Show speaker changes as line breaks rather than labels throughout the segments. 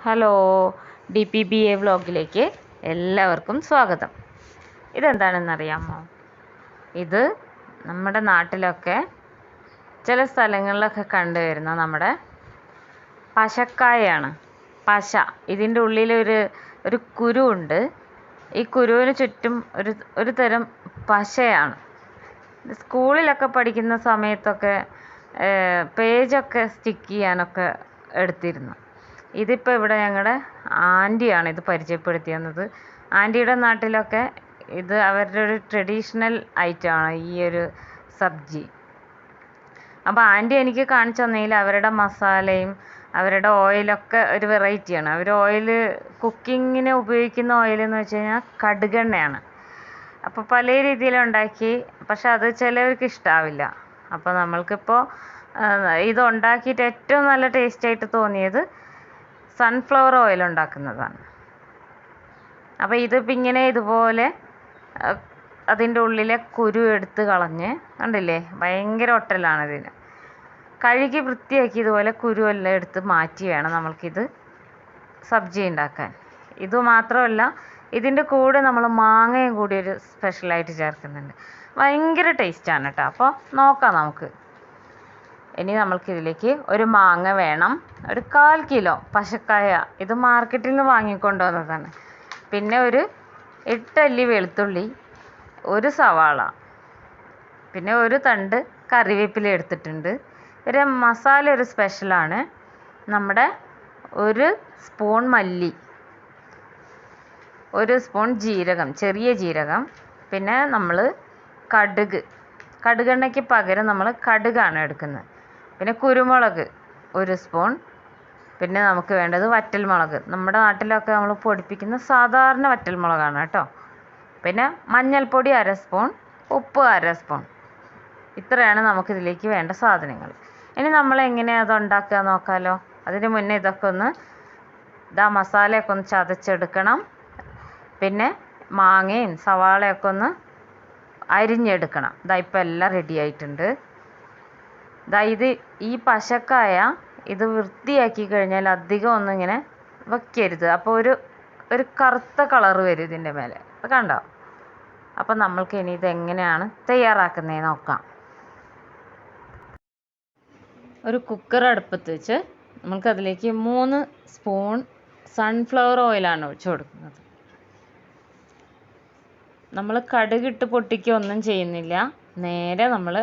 Hello D P B A വ്ലോഗിലേക്ക് എല്ലാവർക്കും സ്വാഗതം. ഇതെന്താണെന്നറിയാമോ? ഇത് നമ്മുടെ നാട്ടിലൊക്കെ ചില സ്ഥലങ്ങളിലൊക്കെ കണ്ടുവരുന്ന നമ്മുടെ പശക്കായയാണ് പശ. ഇതിന്റെ ഉള്ളിലൊരു ഒരു കുരു ഉണ്ട്. ഈ കുരുവിന് ചുറ്റും ഒരു ഒരു തരം പശയാണ്. സ്കൂളിലൊക്കെ പഠിക്കുന്ന സമയത്തൊക്കെ പേജൊക്കെ സ്റ്റിക്ക് ചെയ്യാനൊക്കെ എടുത്തിരുന്നു. ഇതിപ്പോൾ ഇവിടെ ഞങ്ങളുടെ ആന്റിയാണ് ഇത് പരിചയപ്പെടുത്തി തന്നത് ആന്റിയുടെ നാട്ടിലൊക്കെ ഇത് അവരുടെ ഒരു ട്രഡീഷണൽ ഐറ്റമാണ് ഈ ഒരു സബ്ജി. അപ്പോൾ ആന്റി എനിക്ക് കാണിച്ചു തന്നതിൽ അവരുടെ മസാലയും അവരുടെ ഓയിലൊക്കെ ഒരു വെറൈറ്റിയാണ്. അവർ ഓയിൽ കുക്കിങ്ങിന് ഉപയോഗിക്കുന്ന ഓയിൽ എന്ന് വെച്ച് കഴിഞ്ഞാൽ കടുകെണ്ണയാണ്. അപ്പോൾ പല രീതിയിലുണ്ടാക്കി പക്ഷെ അത് ചിലവർക്ക് ഇഷ്ടാവില്ല. അപ്പോൾ നമ്മൾക്കിപ്പോൾ ഇത് ഉണ്ടാക്കിയിട്ട് ഏറ്റവും നല്ല ടേസ്റ്റ് ആയിട്ട് തോന്നിയത് സൺഫ്ലവർ ഓയിൽ ഉണ്ടാക്കുന്നതാണ്. അപ്പോൾ ഇതിപ്പോൾ ഇങ്ങനെ ഇതുപോലെ അതിന്റെ ഉള്ളിലെ കുരു എടുത്ത് കളഞ്ഞ് കണ്ടില്ലേ? ഭയങ്കര ഒട്ടലാണ് ഇതിന്. കഴുകി വൃത്തിയാക്കി ഇതുപോലെ കുരു എല്ലാം എടുത്ത് മാറ്റി വേണം നമ്മൾക്കിത് സബ്ജി ഉണ്ടാക്കാൻ. ഇത് മാത്രമല്ല ഇതിന്റെ കൂടെ നമ്മൾ മാങ്ങയും കൂടി ഒരു സ്പെഷ്യലായിട്ട് ചേർക്കുന്നുണ്ട്. ഭയങ്കര ടേസ്റ്റാണ് കേട്ടോ അപ്പോൾ നോക്കാം നമുക്ക്. ഇനി നമ്മൾക്കിതിലേക്ക് ഒരു മാങ്ങ വേണം. ഒരു കാൽ കിലോ പശക്കായ ഇത് മാർക്കറ്റിൽ നിന്ന് വാങ്ങിക്കൊണ്ട് വന്നതാണ് പിന്നെ ഒരു എട്ടല്ലി വെളുത്തുള്ളി ഒരു സവാള പിന്നെ ഒരു തണ്ട് കറിവേപ്പില എടുത്തിട്ടുണ്ട്. ഒരു മസാല ഒരു സ്പെഷ്യലാണ് നമ്മുടെ ഒരു സ്പൂൺ മല്ലി ഒരു സ്പൂൺ ജീരകം ചെറിയ ജീരകം പിന്നെ നമ്മൾ കടുക്. കടുകെണ്ണയ്ക്ക് പകരം നമ്മൾ കടുകാണ് എടുക്കുന്നത്. പിന്നെ കുരുമുളക് ഒരു സ്പൂൺ. പിന്നെ നമുക്ക് വേണ്ടത് വറ്റൽമുളക്. നമ്മുടെ നാട്ടിലൊക്കെ നമ്മൾ പൊടിപ്പിക്കുന്ന സാധാരണ വറ്റൽമുളകാണ് കേട്ടോ. പിന്നെ മഞ്ഞൾപ്പൊടി അര സ്പൂൺ ഉപ്പ് അര സ്പൂൺ. ഇത്രയാണ് നമുക്കിതിലേക്ക് വേണ്ട സാധനങ്ങൾ. ഇനി നമ്മൾ എങ്ങനെയാണ് അത് ഉണ്ടാക്കുക നോക്കാമല്ലോ അതിന് മുന്നേ ഇതൊക്കെ ഒന്ന് ഇതാ മസാലയൊക്കെ ഒന്ന് ചതച്ചെടുക്കണം. പിന്നെ മാങ്ങയും സവാളയൊക്കെ ഒന്ന് അരിഞ്ഞെടുക്കണം. ഇതാ ഇപ്പൊ എല്ലാം റെഡി ആയിട്ടുണ്ട്. ഇതാ ഇത് ഈ പശക്കായ ഇത് വൃത്തിയാക്കി കഴിഞ്ഞാൽ അധികം ഒന്നും ഇങ്ങനെ വെക്കരുത്. അപ്പോൾ ഒരു ഒരു കറുത്ത കളർ വരും ഇതിന്റെ മേലെ. അത് കണ്ടോ? അപ്പോൾ നമ്മൾക്ക് ഇനി ഇതെങ്ങനെയാണ് തയ്യാറാക്കുന്നത് നോക്കാം. ഒരു കുക്കർ അടുപ്പത്ത് വെച്ച് നമുക്കതിലേക്ക് മൂന്ന് സ്പൂൺ സൺഫ്ലവർ ഓയിലാണ് ഒഴിച്ചു കൊടുക്കുന്നത്. നമ്മൾ കടുകിട്ട് പൊട്ടിക്കുകയൊന്നും ചെയ്യുന്നില്ല. നേരെ നമ്മൾ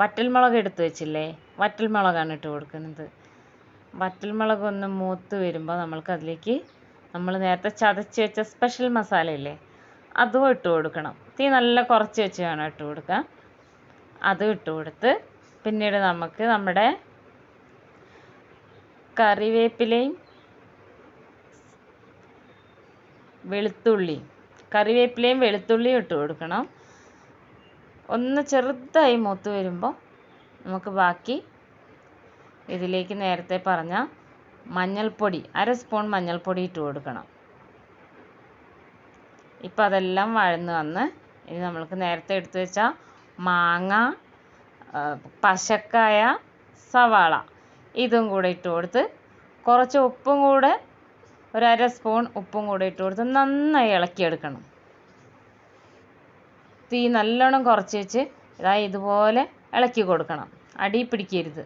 വറ്റൽമുളക് എടുത്ത് വെച്ചില്ലേ? വറ്റൽ മുളകാണ് ഇട്ട് കൊടുക്കുന്നത്. വറ്റൽമുളക് ഒന്ന് മൂത്ത് വരുമ്പോൾ നമ്മൾക്ക് അതിലേക്ക് നമ്മൾ നേരത്തെ ചതച്ച് വെച്ച സ്പെഷ്യൽ മസാല ഇല്ലേ അതും ഇട്ട് കൊടുക്കണം. തീ നല്ല കുറച്ച് വെച്ച് വേണം ഇട്ട് കൊടുക്കാൻ. അതും ഇട്ട് കൊടുത്ത് പിന്നീട് നമുക്ക് നമ്മുടെ കറിവേപ്പിലയും വെളുത്തുള്ളിയും കറിവേപ്പിലയും വെളുത്തുള്ളിയും ഇട്ട് കൊടുക്കണം. ഒന്ന് ചെറുതായി മൂത്ത് വരുമ്പോൾ നമുക്ക് ബാക്കി ഇതിലേക്ക് നേരത്തെ പറഞ്ഞ മഞ്ഞൾപ്പൊടി അര സ്പൂൺ മഞ്ഞൾപ്പൊടി ഇട്ട് കൊടുക്കണം. ഇപ്പം അതെല്ലാം വഴന്ന് വന്ന് ഇനി നമ്മൾക്ക് നേരത്തെ എടുത്തു വെച്ച മാങ്ങ പശക്കായ സവാള ഇതും കൂടെ ഇട്ട് കൊടുത്ത് കുറച്ച് ഉപ്പും കൂടെ ഒരു അര സ്പൂൺ ഉപ്പും കൂടെ ഇട്ട് കൊടുത്ത് നന്നായി ഇളക്കിയെടുക്കണം. തീ നല്ലോണം കുറച്ച് വെച്ച് ഇതാ ഇതുപോലെ ഇളക്കി കൊടുക്കണം. അടി പിടിക്കരുത്.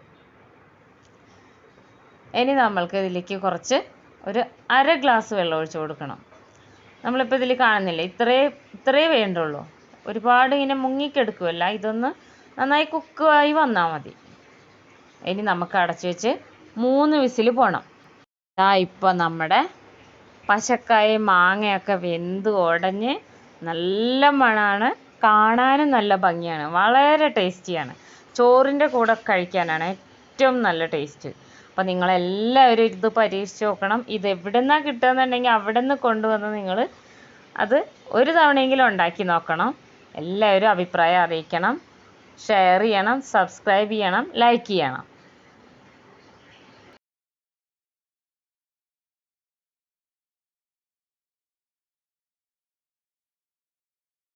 ഇനി നമ്മൾക്ക് ഇതിലേക്ക് കുറച്ച് ഒരു അര ഗ്ലാസ് വെള്ളം ഒഴിച്ച് കൊടുക്കണം. നമ്മളിപ്പോൾ ഇതിൽ കാണുന്നില്ല? ഇത്രേ ഇത്രേ വേണ്ടുള്ളൂ. ഒരുപാട് ഇങ്ങനെ മുങ്ങിക്കെടുക്കുമല്ല ഇതൊന്ന് നന്നായി കുക്കായി വന്നാൽ മതി. ഇനി നമുക്ക് അടച്ചു വെച്ച് മൂന്ന് വിസിൽ പോകണം ഇതാ ഇപ്പോൾ നമ്മുടെ പശക്കായും മാങ്ങയൊക്കെ വെന്ത് ഉടഞ്ഞ് നല്ല മണമാണ് കാണാനും നല്ല ഭംഗിയാണ്. വളരെ ടേസ്റ്റിയാണ്. ചോറിന്റെ കൂടെ കഴിക്കാനാണ് ഏറ്റവും നല്ല ടേസ്റ്റ്. അപ്പോൾ നിങ്ങളെല്ലാവരും ഇത് പരീക്ഷിച്ച് നോക്കണം. ഇത് എവിടെ നിന്നാണ് കിട്ടുകയെന്നുണ്ടെങ്കിൽ അവിടെ നിന്ന് കൊണ്ടുവന്ന് നിങ്ങൾ അത് ഒരു തവണയെങ്കിലും ഉണ്ടാക്കി നോക്കണം. എല്ലാവരും അഭിപ്രായം അറിയിക്കണം. ഷെയർ ചെയ്യണം. സബ്സ്ക്രൈബ് ചെയ്യണം. ലൈക്ക് ചെയ്യണം.